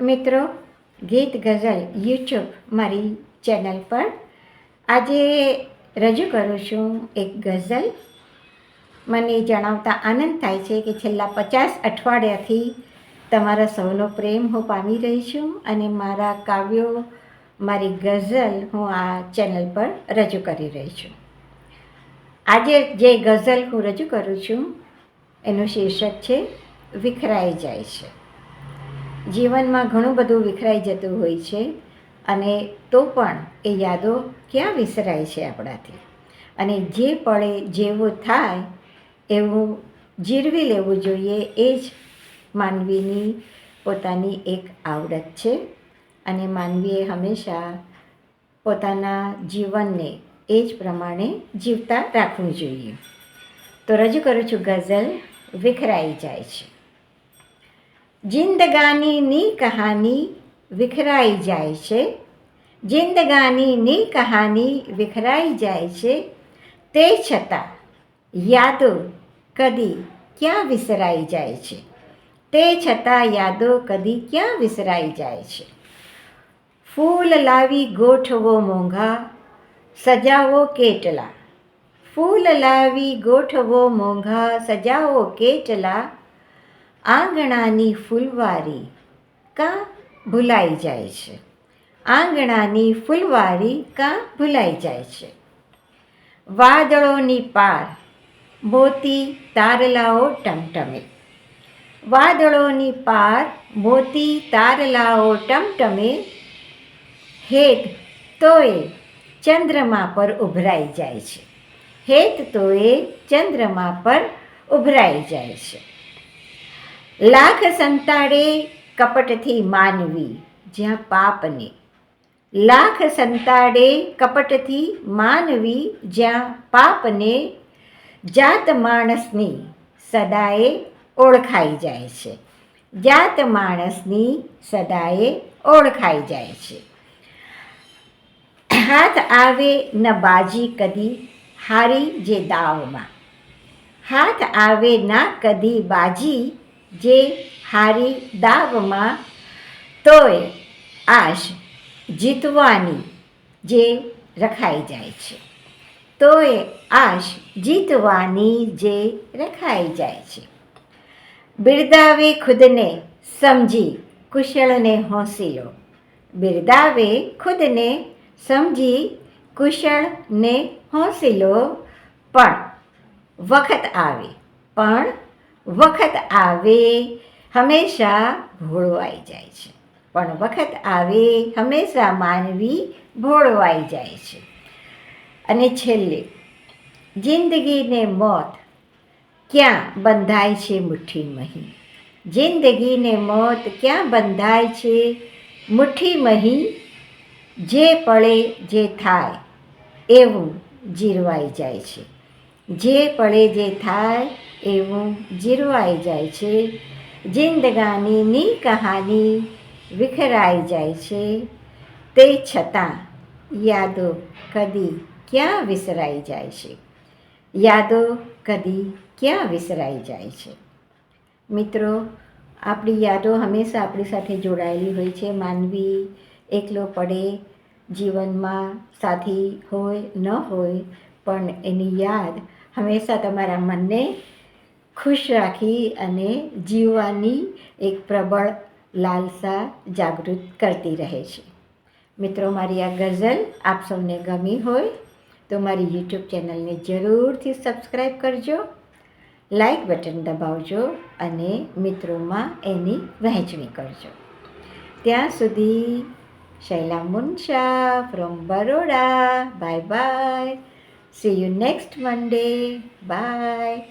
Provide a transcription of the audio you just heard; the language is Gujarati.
મિત્રો, ગીત ગઝલ યુટ્યુબ મારી ચેનલ પર. આજે રજૂ કરું છું એક ગઝલ. મને જણાવતા આનંદ થાય છે કે છેલ્લા પચાસ અઠવાડિયાથી તમારા સૌનો પ્રેમ હું પામી રહી છું અને મારા કાવ્યો, મારી ગઝલ હું આ ચેનલ પર રજૂ કરી રહી છું. આજે જે ગઝલ હું રજૂ કરું છું, એનું શીર્ષક છે, વિખરાઈ જાય છે. જીવનમાં ઘણું બધું વિખરાઈ જતું હોય છે અને તો પણ એ યાદો ક્યાં વિસરાય છે આપણાથી? અને જે પળે જેવું થાય, એવું જીરવી લેવું જોઈએ એ જ માનવીની પોતાની એક આવડત છે. અને માનવીએ હંમેશા પોતાના જીવનને એ જ પ્રમાણે જીવતા રાખવું જોઈએ. તો રજૂ કરું છું, ગઝલ વિખરાઈ જાય છે. જિંદગાનીની કહાની વિખરાઈ જાય છે. જિંદગાનીની કહાની વિખરાઈ જાય છે. તે છતાં યાદો કદી ક્યાં વિસરાઈ જાય છે? તે છતાં યાદો કદી ક્યાં વિસરાઈ જાય છે? ફૂલ લાવી ગોઠવો મોંઘા, સજાવો કેટલા. ફૂલ લાવી ગોઠવો મોંઘા, સજાવો કેટલા. આંગણાની ફૂલવારી કાં ભૂલાઈ જાય છે? આંગણાની ફૂલવારી કાં ભૂલાઈ જાય છે? વાદળોની પાર, મોતી તારલાઓ ટમટમે. વાદળોની પાર, મોતી તારલાઓ ટમટમે. હેત તોય ચંદ્રમા પર ઉભરાઈ જાય છે. હેત તોય ચંદ્રમા પર ઉભરાઈ જાય છે. લાખ સંતાડે કપટથી માનવી, જ્યાં પાપને. લાખ સંતાડે કપટથી માનવી, જ્યાં પાપને. જાત માણસની સદાએ ઓળખાઈ જાય છે. જાત માણસની સદાએ ઓળખાઈ જાય છે. હાથ આવે ન બાજી કદી હારી જે દાવમાં. હાથ આવે ના કદી બાજી જે હારી દાવમાં તોય આશ જીતવાની જે રખાઈ જાય છે. તોય આશ જીતવાની જે રખાઈ જાય છે. બિરદાવે ખુદને સમજી કુશળને હોંસીલો. બિરદાવે ખુદને સમજી કુશળને હોંસીલો. પણ વખત આવે, પણ વખત આવે હંમેશા ભોળવાઈ જાય છે. પણ વખત આવે હંમેશા માનવી ભોળવાઈ જાય છે. અને છેલ્લે, જિંદગીને મોત ક્યાં બંધાય છે મુઠ્ઠી મહી? જિંદગીને મોત ક્યાં બંધાય છે મુઠ્ઠી મહી? જે પડે જે થાય એવું જીરવાઈ જાય છે. જે પડે જે થાય એવું જીરવાઈ જાય છે જિંદગાનીની કહાની વિખરાઈ જાય છે તે છતાં યાદો કદી ક્યાં વિસરાઈ જાય છે યાદો કદી ક્યાં વિસરાઈ જાય છે મિત્રો આપણી યાદો હંમેશા આપણી સાથે જોડાયેલી હોય છે માનવી એકલો પડે જીવનમાં સાથી હોય ન હોય પણ એની યાદ હંમેશા તમારા મનને ખુશ રાખી અને જીવવાની એક પ્રબળ લાલસા જાગૃત કરતી રહે છે. મિત્રો, મારી આ ગઝલ આપ સૌને ગમી હોય તો મારી યુટ્યુબ ચેનલને જરૂરથી સબસ્ક્રાઈબ કરજો લાઈક બટન દબાવજો અને મિત્રોમાં એની વહેંચણી કરજો. ત્યાં સુધી Shaila Munsha from Baroda bye bye see you next Monday bye